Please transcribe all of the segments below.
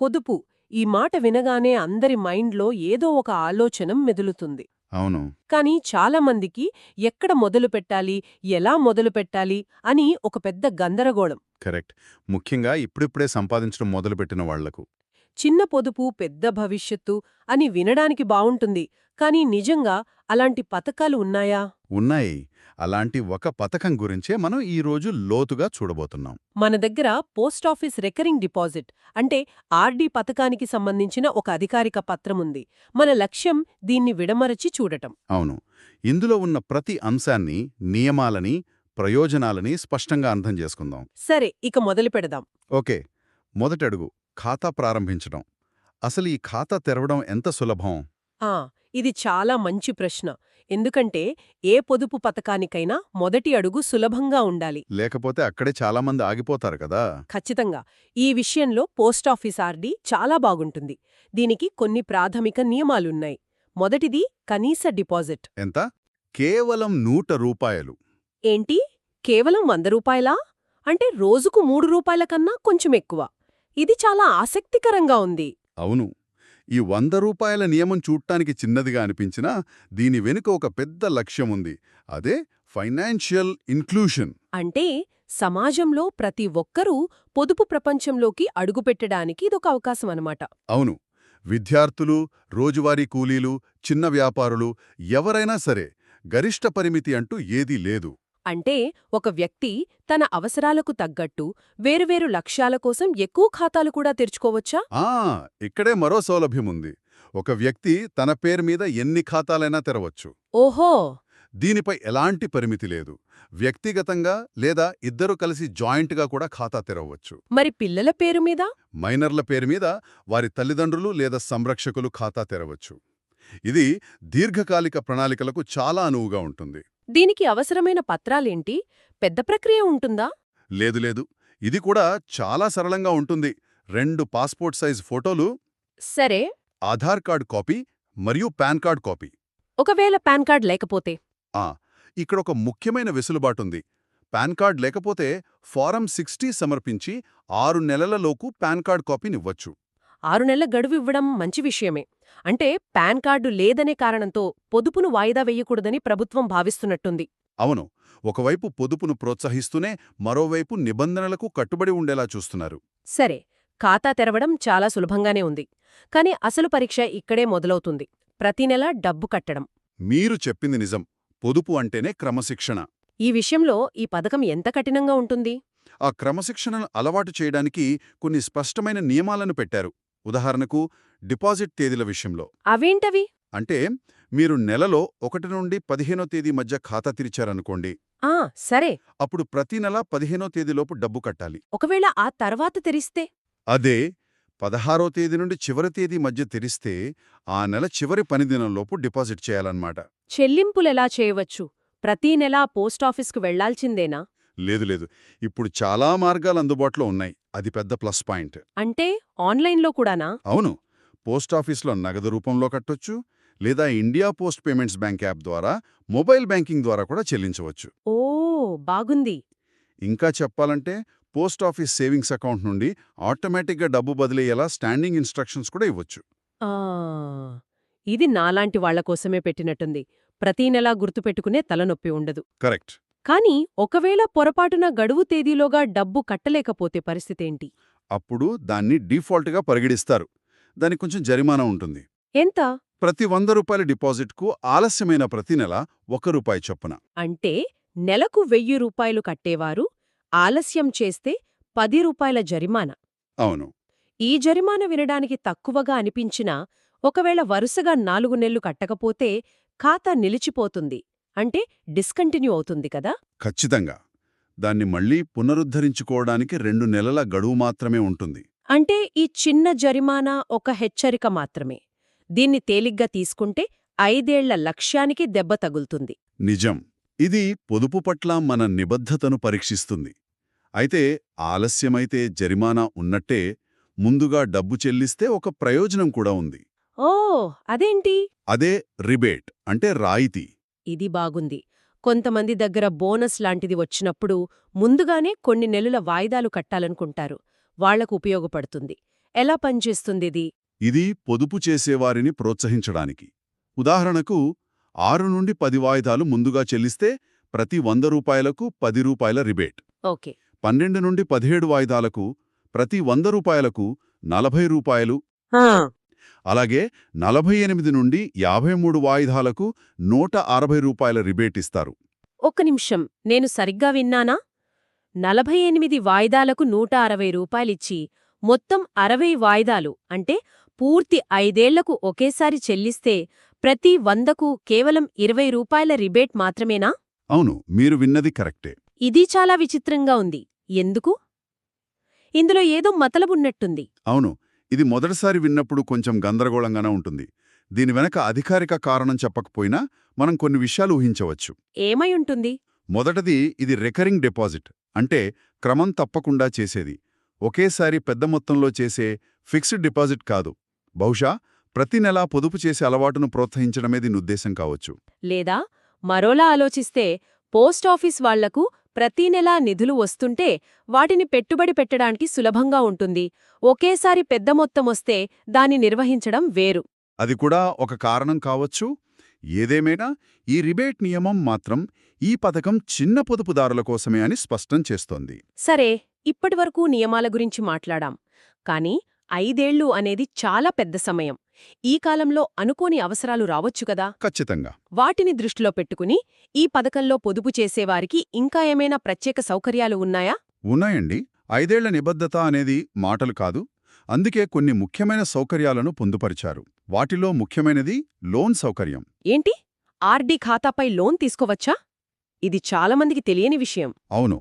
పొదుపు ఈ మాట వినగానే అందరి మైండ్లో ఏదో ఒక ఆలోచనం మెదులుతుంది. అవును. కానీ చాలామందికి ఎక్కడ మొదలు పెట్టాలి ఎలా మొదలు పెట్టాలి అని ఒక పెద్ద గందరగోళం. కరెక్ట్. ముఖ్యంగా ఇప్పుడిప్పుడే సంపాదించడం మొదలుపెట్టిన వాళ్ళకు. చిన్న పొదుపు పెద్ద భవిష్యత్తు అని వినడానికి బావుంటుంది. కానీ నిజంగా అలాంటి పథకాలు ఉన్నాయా? ఉన్నాయి. అలాంటి ఒక పథకం గురించే మనం ఈ రోజు లోతుగా చూడబోతున్నాం. మన దగ్గర పోస్టాఫీస్ రికరింగ్ డిపాజిట్ అంటే ఆర్డీ పథకానికి సంబంధించిన ఒక అధికారిక పత్రముంది మన లక్ష్యం దీన్ని విడమరచి చూడటం. అవును. ఇందులో ఉన్న ప్రతి అంశాన్ని నియమాలని ప్రయోజనాలని స్పష్టంగా అర్థం చేసుకుందాం. సరే ఇక మొదలు పెడదాం. ఓకే. మొదటడుగు. ఖాతా ప్రారంభించడం అసలు ఈ ఖాతా తెరవడం ఎంత సులభం? ఆ ఇది చాలా మంచి ప్రశ్న. ఎందుకంటే ఏ పొదుపు పథకానికైనా మొదటి అడుగు సులభంగా ఉండాలి. లేకపోతే అక్కడే చాలామంది ఆగిపోతారు కదా. ఖచ్చితంగా. ఈ విషయంలో పోస్టాఫీస్ ఆర్డీ చాలా బాగుంటుంది. దీనికి కొన్ని ప్రాథమిక నియమాలున్నాయి. మొదటిది కనీస డిపాజిట్. ఎంత? కేవలం నూట రూపాయలు. ఏంటి? కేవలం వంద రూపాయలా? అంటే రోజుకు మూడు రూపాయల కన్నా కొంచెం ఎక్కువ. ఇది చాలా ఆసక్తికరంగా ఉంది. అవును. ఈ వంద రూపాయల నియమం చూడటానికి చిన్నదిగా అనిపించినా దీని వెనుక ఒక పెద్ద లక్ష్యముంది అదే ఫైనాన్షియల్ ఇన్క్లూషన్. అంటే సమాజంలో ప్రతి ఒక్కరూ పొదుపు ప్రపంచంలోకి అడుగుపెట్టడానికి ఇదొక అవకాశం అనమాట అవును. విద్యార్థులు రోజువారీ కూలీలు చిన్న వ్యాపారులు ఎవరైనా సరే గరిష్ట పరిమితి అంటూ ఏదీ లేదు. అంటే ఒక వ్యక్తి తన అవసరాలకు తగ్గట్టు వేరువేరు లక్ష్యాల కోసం ఎక్కువ ఖాతాలు కూడా తెరుచుకోవచ్చా? ఆ ఇక్కడే మరో సౌలభ్యముంది ఒక వ్యక్తి తన పేరు మీద ఎన్ని ఖాతాలైనా తెరవచ్చు. ఓహో! దీనిపై ఎలాంటి పరిమితి లేదు. వ్యక్తిగతంగా లేదా ఇద్దరు కలిసి జాయింట్గా కూడా ఖాతా తెరవచ్చు. మరి పిల్లల పేరు మీద? మైనర్ల పేరు మీద వారి తల్లిదండ్రులు లేదా సంరక్షకులు ఖాతా తెరవచ్చు. ఇది దీర్ఘకాలిక ప్రణాళికలకు చాలా అనువుగా ఉంటుంది. దీనికి అవసరమైన పత్రాలేంటి? పెద్ద ప్రక్రియ ఉంటుందా? లేదు లేదు. ఇది కూడా చాలా సరళంగా ఉంటుంది. రెండు పాస్పోర్ట్ సైజ్ ఫోటోలు సరే. ఆధార్ కార్డ్ కాపీ మరియు పాన్ కార్డ్ కాపీ. ఒకవేళ పాన్ కార్డ్ లేకపోతే? ఆ ఇక్కడ ఒక ముఖ్యమైన వెసులుబాటుంది పాన్ కార్డ్ లేకపోతే ఫారం సిక్స్టీ సమర్పించి ఆరు నెలలలోపు పాన్ కార్డ్ కాపీనివ్వచ్చు. ఆరు నెలల గడువు ఇవ్వడం మంచి విషయమే. అంటే పాన్ కార్డు లేదనే కారణంతో పొదుపును వాయిదా వెయ్యకూడదని ప్రభుత్వం భావిస్తున్నట్టుంది. అవును. ఒకవైపు పొదుపును ప్రోత్సహిస్తూనే మరోవైపు నిబంధనలకు కట్టుబడి ఉండేలా చూస్తున్నారు. సరే ఖాతా తెరవడం చాలా సులభంగానే ఉంది. కాని అసలు పరీక్ష ఇక్కడే మొదలవుతుంది. ప్రతి నెల డబ్బు కట్టడం. మీరు చెప్పింది నిజం. పొదుపు అంటేనే క్రమశిక్షణ. ఈ విషయంలో ఈ పథకం ఎంత కఠినంగా ఉంటుంది? ఆ క్రమశిక్షణను అలవాటు చేయడానికి కొన్ని స్పష్టమైన నియమాలను పెట్టారు. ఉదాహరణకు డిపాజిట్ తేదీల విషయంలో. అవేంటవి? అంటే మీరు నెలలో ఒకటి నుండి పదిహేనో తేదీ మధ్య ఖాతా తెరిచారనుకోండి. ఆ సరే. అప్పుడు ప్రతి నెల పదిహేనో తేదీలోపు డబ్బు కట్టాలి. ఒకవేళ ఆ తర్వాత తెరిస్తే? అదే పదహారో తేదీ నుండి చివరి తేదీ మధ్య తెరిస్తే ఆ నెల చివరి పనిదినంలోపు డిపాజిట్ చేయాలన్నమాట. చెల్లింపులెలా చేయవచ్చు? ప్రతీ నెలా పోస్టాఫీస్కు వెళ్ళాల్సిందేనా? లేదు లేదు. ఇప్పుడు చాలా మార్గాలు అందుబాటులో ఉన్నాయి. అది పెద్ద ప్లస్ పాయింట్. అంటే ఆన్లైన్లో కూడానా? అవును. పోస్టాఫీస్లో నగదు రూపంలో కట్టొచ్చు లేదా India post payments bank app ద్వారా మొబైల్ బ్యాంకింగ్ ద్వారా కూడా చెల్లించవచ్చు. ఓ బాగుంది. ఇంకా చెప్పాలంటే పోస్టాఫీస్ సేవింగ్స్ అకౌంట్ నుండి ఆటోమేటిక్గా డబ్బు బదిలేయేలా స్టాండింగ్ ఇన్స్ట్రక్షన్స్ కూడా ఇవ్వచ్చు. ఆ ఇది నాలాంటి వాళ్ళ కోసమే పెట్టినట్టుంది. ప్రతీ నెలా గుర్తుపెట్టుకునే తలనొప్పి ఉండదు. కరెక్ట్. కాని ఒకవేళ పొరపాటున గడువు తేదీలోగా డబ్బు కట్టలేకపోతే పరిస్థితేంటి? అప్పుడు దాన్ని డీఫాల్ట్గా పరిగణిస్తారు. దానికి కొంచెం జరిమానా ఉంటుంది. ఎంత? ప్రతి వంద రూపాయల డిపాజిట్కు ఆలస్యమైన ప్రతి నెల ఒక రూపాయి చొప్పున. అంటే నెలకు వెయ్యి రూపాయలు కట్టేవారు ఆలస్యం చేస్తే పది రూపాయల జరిమానా. అవును. ఈ జరిమానా వినడానికి తక్కువగా అనిపించినా ఒకవేళ వరుసగా నాలుగు నెలలు కట్టకపోతే ఖాతా నిలిచిపోతుంది. అంటే డిస్కంటిన్యూ అవుతుంది కదా? ఖచ్చితంగా. దాన్ని మళ్ళీ పునరుద్ధరించుకోవడానికి రెండు నెలల గడువు మాత్రమే ఉంటుంది. అంటే ఈ చిన్న జరిమానా ఒక హెచ్చరిక మాత్రమే. దీన్ని తేలిగ్గా తీసుకుంటే ఐదేళ్ళ లక్ష్యానికి దెబ్బ తగులుతుంది. నిజం. ఇది పొదుపు పట్ల మన నిబద్ధతను పరీక్షిస్తుంది. అయితే ఆలస్యమైతే జరిమానా ఉన్నట్టే ముందుగా డబ్బు చెల్లిస్తే ఒక ప్రయోజనం కూడా ఉంది. ఓ అదేంటి? అదే రిబేట్ అంటే రాయితీ. ఇది బాగుంది. కొంతమంది దగ్గర బోనస్ లాంటిది వచ్చినప్పుడు ముందుగానే కొన్ని నెలల వాయిదాలు కట్టాలనుకుంటారు. వాళ్ళకు ఉపయోగపడుతుంది. ఎలా పనిచేస్తుందిది? ఇది పొదుపు చేసేవారిని ప్రోత్సహించడానికి. ఉదాహరణకు ఆరు నుండి పది వాయిదాలు ముందుగా చెల్లిస్తే ప్రతి వంద రూపాయలకు పది రూపాయల రిబేట్. ఓకే. పన్నెండు నుండి పదిహేడు వాయిదాలకు ప్రతి వంద రూపాయలకు నలభై రూపాయలు. అలాగే నలభై ఎనిమిది నుండి యాభై మూడు వాయిదాలకు నూట అరవై రూపాయల రిబేట్ ఇస్తారు. ఒక్క నిమిషం. నేను సరిగ్గా విన్నానా? నలభై ఎనిమిది వాయిదాలకు నూట అరవై రూపాయలిచ్చి మొత్తం అరవై వాయిదాలు అంటే పూర్తి ఐదేళ్ళకు ఒకేసారి చెల్లిస్తే ప్రతి వందకు కేవలం ఇరవై రూపాయల రిబేట్ మాత్రమేనా? అవును మీరు విన్నది కరెక్టే. ఇది చాలా విచిత్రంగా ఉంది. ఎందుకు? ఇందులో ఏదో మతలబున్నట్టుంది. అవును ఇది మొదటిసారి విన్నప్పుడు కొంచెం గందరగోళంగానే ఉంటుంది. దీని వెనక అధికారిక కారణం చెప్పకపోయినా మనం కొన్ని విషయాలు ఊహించవచ్చు. ఏమై ఉంటుంది? మొదటది ఇది రికరింగ్ డిపాజిట్ అంటే క్రమం తప్పకుండా చేసేది. ఒకేసారి పెద్ద మొత్తంలో చేసే ఫిక్స్డ్ డిపాజిట్ కాదు. బహుశా ప్రతి నెలా పొదుపు చేసే అలవాటును ప్రోత్సహించడమే దీని ఉద్దేశం కావచ్చు. లేదా మరోలా ఆలోచిస్తే పోస్టాఫీస్ వాళ్ళకు ప్రతి నెలా నిధులు వస్తుంటే వాటిని పెట్టుబడి పెట్టడానికి సులభంగా ఉంటుంది. ఒకేసారి పెద్ద మొత్తం వస్తే దాన్ని నిర్వహించడం వేరు. అది కూడా ఒక కారణం కావచ్చు. ఏదేమైనా ఈ రిబేట్ నియమం మాత్రం ఈ పథకం చిన్న పొదుపుదారుల కోసమే అని స్పష్టం చేస్తోంది. సరే ఇప్పటివరకు నియమాల గురించి మాట్లాడాం. కానీ ఐదేళ్ళు అనేది చాలా పెద్ద సమయం. ఈ కాలంలో అనుకోని అవసరాలు రావచ్చు కదా? ఖచ్చితంగా. వాటిని దృష్టిలో పెట్టుకుని ఈ పథకంలో పొదుపు చేసేవారికి ఇంకా ఏమైనా ప్రత్యేక సౌకర్యాలు ఉన్నాయా? ఉన్నాయండి. ఐదేళ్ళ నిబద్ధత అనేది మాటలు కాదు. అందుకే కొన్ని ముఖ్యమైన సౌకర్యాలను పొందుపరిచారు. వాటిలో ముఖ్యమైనది లోన్ సౌకర్యం. ఏంటి? ఆర్డీ ఖాతాపై లోన్ తీసుకోవచ్చా? ఇది చాలామందికి తెలియని విషయం. అవును.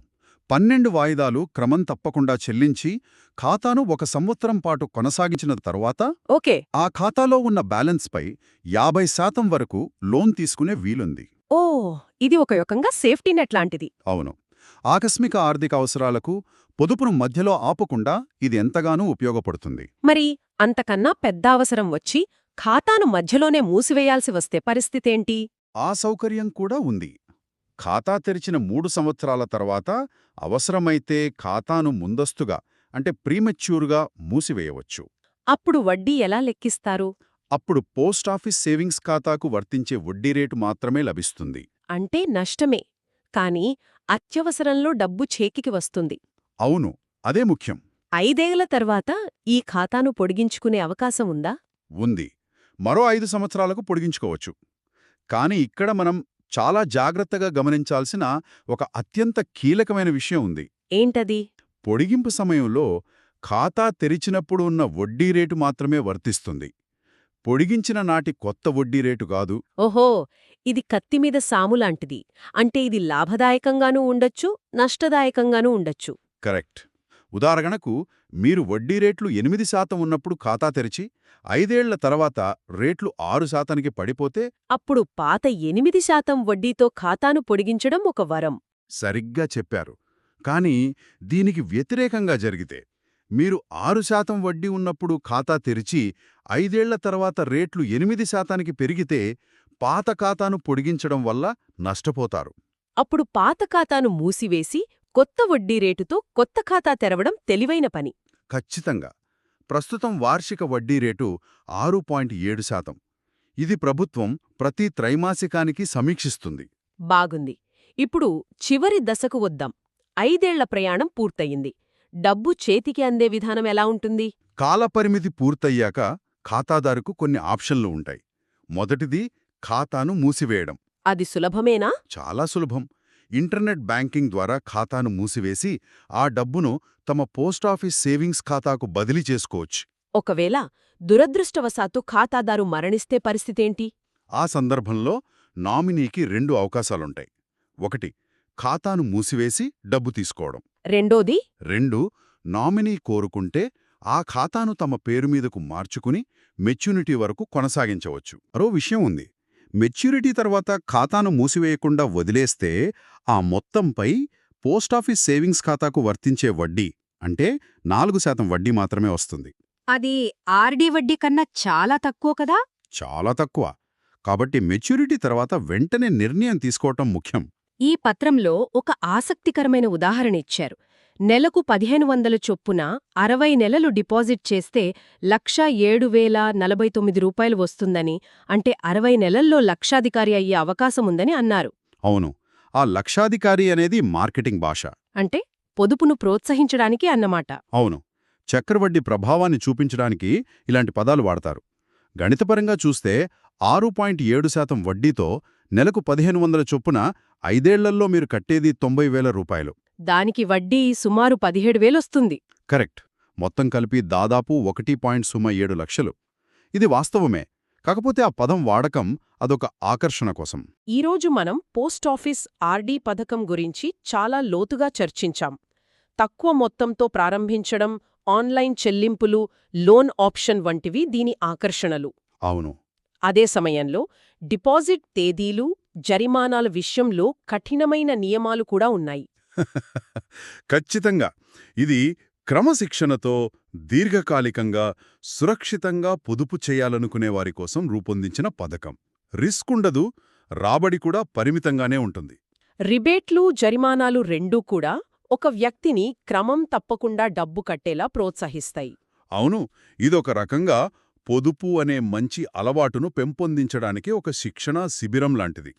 పన్నెండు వాయిదాలు క్రమం తప్పకుండా చెల్లించి ఖాతాను ఒక సంవత్సరం పాటు కొనసాగించిన తరువాత ఓకే. ఆ ఖాతాలో ఉన్న బ్యాలెన్స్పై యాభై శాతం వరకు లోన్ తీసుకునే వీలుంది. ఓ ఇది ఒక రకంగా సేఫ్టీ నెట్ లాంటిది. అవును. ఆకస్మిక ఆర్థిక అవసరాలకు పొదుపును మధ్యలో ఆపకుండా ఇది ఎంతగానో ఉపయోగపడుతుంది. మరి అంతకన్నా పెద్ద అవసరం వచ్చి ఖాతాను మధ్యలోనే మూసివేయాల్సి వస్తే పరిస్థితేంటి ఆ సౌకర్యం కూడా ఉంది. ఖాతా తెరిచిన మూడు సంవత్సరాల తర్వాత అవసరమైతే ఖాతాను ముందస్తుగా అంటే ప్రీమెచ్యూర్గా మూసివేయవచ్చు. అప్పుడు వడ్డీ ఎలా లెక్కిస్తారు? అప్పుడు పోస్టాఫీస్ సేవింగ్స్ ఖాతాకు వర్తించే వడ్డీ రేటు మాత్రమే లభిస్తుంది. అంటే నష్టమే కాని అత్యవసరంలో డబ్బు చేకికి వస్తుంది. అవును అదే ముఖ్యం. ఐదేళ్ళ తర్వాత ఈ ఖాతాను పొడిగించుకునే అవకాశం ఉందా? ఉంది. మరో ఐదు సంవత్సరాలకు పొడిగించుకోవచ్చు. కాని ఇక్కడ మనం చాలా జాగ్రత్తగా గమనించాల్సిన ఒక అత్యంత కీలకమైన విషయం ఉంది. ఏంటది? పొడిగింపు సమయంలో ఖాతా తెరిచినప్పుడు ఉన్న వడ్డీ రేటు మాత్రమే వర్తిస్తుంది. పొడిగించిన నాటి కొత్త వడ్డీ రేటు కాదు. ఓహో! ఇది కత్తిమీద సాములాంటిది అంటే ఇది లాభదాయకంగానూ ఉండొచ్చు నష్టదాయకంగానూ ఉండొచ్చు. కరెక్ట్. ఉదాహరణకు మీరు వడ్డీ రేట్లు ఎనిమిది శాతం ఉన్నప్పుడు ఖాతా తెరిచి ఐదేళ్ళ తర్వాత రేట్లు ఆరు శాతానికి పడిపోతే అప్పుడు పాత ఎనిమిది శాతం వడ్డీతో ఖాతాను పొడిగించడం ఒక వరం. సరిగ్గా చెప్పారు. కానీ దీనికి వ్యతిరేకంగా జరిగితే మీరు ఆరు శాతం వడ్డీ ఉన్నప్పుడు ఖాతా తెరిచి ఐదేళ్ళ తర్వాత రేట్లు ఎనిమిది శాతానికి పెరిగితే పాత ఖాతాను పొడిగించడం వల్ల నష్టపోతారు. అప్పుడు పాత ఖాతాను మూసివేసి కొత్త వడ్డీ రేటుతో కొత్త ఖాతా తెరవడం తెలివైన పని. ఖచ్చితంగా. ప్రస్తుతం వార్షిక వడ్డీ రేటు ఆరు పాయింట్ ఏడు శాతం. ఇది ప్రభుత్వం ప్రతి త్రైమాసికానికి సమీక్షిస్తుంది. బాగుంది. ఇప్పుడు చివరి దశకు వద్దాం. ఐదేళ్ళ ప్రయాణం పూర్తయింది. డబ్బు చేతికి అందే విధానం ఎలా ఉంటుంది? కాలపరిమితి పూర్తయ్యాక ఖాతాదారుకు కొన్ని ఆప్షన్లు ఉంటాయి. మొదటిది ఖాతాను మూసివేయడం. అది సులభమేనా? చాలా సులభం. ఇంటర్నెట్ బ్యాంకింగ్ ద్వారా ఖాతాను మూసివేసి ఆ డబ్బును తమ పోస్టాఫీస్ సేవింగ్స్ ఖాతాకు బదిలీ చేసుకోవచ్చు. ఒకవేళ దురదృష్టవశాత్తు ఖాతాదారు మరణిస్తే పరిస్థితేంటి? ఆ సందర్భంలో నామినీకి రెండు అవకాశాలుంటాయి. ఒకటి ఖాతాను మూసివేసి డబ్బు తీసుకోవడం. రెండోది? రెండు నామినీ కోరుకుంటే ఆ ఖాతాను తమ పేరు మీదకు మార్చుకుని మెచ్యూరిటీ వరకు కొనసాగించవచ్చు. మరో విషయం ఉంది. మెచ్యూరిటీ తర్వాత ఖాతాను మూసివేయకుండా వదిలేస్తే ఆ మొత్తంపై పోస్టాఫీస్ సేవింగ్స్ ఖాతాకు వర్తించే వడ్డీ అంటే నాలుగు శాతం వడ్డీ మాత్రమే వస్తుంది. అది ఆర్డీ వడ్డీ కన్నా చాలా తక్కువ కదా? చాలా తక్కువ. కాబట్టి మెచ్యూరిటీ తర్వాత వెంటనే నిర్ణయం తీసుకోవటం ముఖ్యం. ఈ పత్రంలో ఒక ఆసక్తికరమైన ఉదాహరణ ఇచ్చారు. నెలకు పదిహేను వందల చొప్పున అరవై నెలలు డిపాజిట్ చేస్తే లక్ష ఏడు వేల నలభై తొమ్మిది రూపాయలు వస్తుందని అంటే అరవై నెలల్లో లక్షాధికారి అయ్యే అవకాశముందని అన్నారు. అవును ఆ లక్షాధికారి అనేది మార్కెటింగ్ భాష. అంటే పొదుపును ప్రోత్సహించడానికి అన్నమాట. అవును చక్రవడ్డీ ప్రభావాన్ని చూపించడానికి ఇలాంటి పదాలు వాడతారు. గణితపరంగా చూస్తే ఆరు పాయింట్ ఏడు శాతం వడ్డీతో నెలకు పదిహేను వందల చొప్పున ఐదేళ్ళల్లో మీరు కట్టేది తొంభై వేల రూపాయలు. దానికి వడ్డీ సుమారు పదిహేడు వేలొస్తుంది కరెక్ట్. మొత్తం కలిపి దాదాపు ఒకటి పాయింట్ సుమ ఏడు లక్షలు. ఇది వాస్తవమే. కాకపోతే ఆ పదం వాడకం అదొక ఆకర్షణ కోసం. ఈరోజు మనం పోస్టాఫీస్ ఆర్డీ పథకం గురించి చాలా లోతుగా చర్చించాం. తక్కువ మొత్తంతో ప్రారంభించడం ఆన్లైన్ చెల్లింపులు లోన్ ఆప్షన్ వంటివి దీని ఆకర్షణలు. అవును. అదే సమయంలో డిపాజిట్ తేదీలు జరిమానాల విషయంలో కఠినమైన నియమాలు కూడా ఉన్నాయి. ఖచ్చితంగా. ఇది క్రమశిక్షణతో దీర్ఘకాలికంగా సురక్షితంగా పొదుపు చేయాలనుకునే వారి కోసం రూపొందించిన పథకం. రిస్క్ ఉండదు రాబడి కూడా పరిమితంగానే ఉంటుంది. రిబేట్లు జరిమానాలు రెండూ కూడా ఒక వ్యక్తిని క్రమం తప్పకుండా డబ్బు కట్టేలా ప్రోత్సహిస్తాయి. అవును ఇదొక రకంగా పొదుపు అనే మంచి అలవాటును పెంపొందించడానికి ఒక శిక్షణా శిబిరం లాంటిది.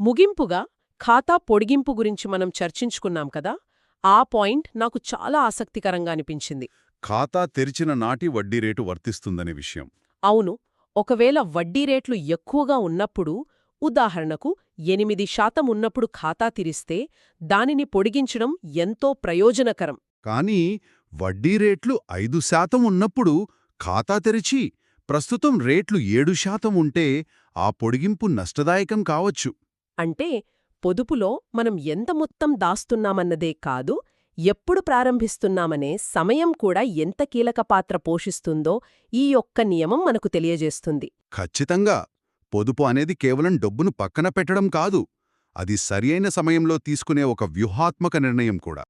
ముగింపుగా ఖాతా పొడిగింపు గురించి మనం చర్చించుకున్నాం కదా ఆ పాయింట్ నాకు చాలా ఆసక్తికరంగా అనిపించింది. ఖాతా తెరిచిన నాటి వడ్డీ రేటు వర్తిస్తుందనే విషయం. అవును ఒకవేళ వడ్డీ రేట్లు ఎక్కువగా ఉన్నప్పుడు ఉదాహరణకు ఎనిమిది శాతం ఉన్నప్పుడు ఖాతా తిరిస్తే దానిని పొడిగించడం ఎంతో ప్రయోజనకరం. కానీ వడ్డీ రేట్లు ఐదు శాతం ఉన్నప్పుడు ఖాతా తెరిచి ప్రస్తుతం రేట్లు ఏడు శాతం ఉంటే ఆ పొడిగింపు నష్టదాయకం కావచ్చు. అంటే పొదుపులో మనం ఎంత మొత్తం దాస్తున్నామన్నదే కాదు ఎప్పుడు ప్రారంభిస్తున్నామనే సమయం కూడా ఎంత కీలక పాత్ర పోషిస్తుందో ఈ యొక్క నియమం మనకు తెలియజేస్తుంది. ఖచ్చితంగా! పొదుపు అనేది కేవలం డబ్బును పక్కన పెట్టడం కాదు అది సరియైన సమయంలో తీసుకునే ఒక వ్యూహాత్మక నిర్ణయం కూడా.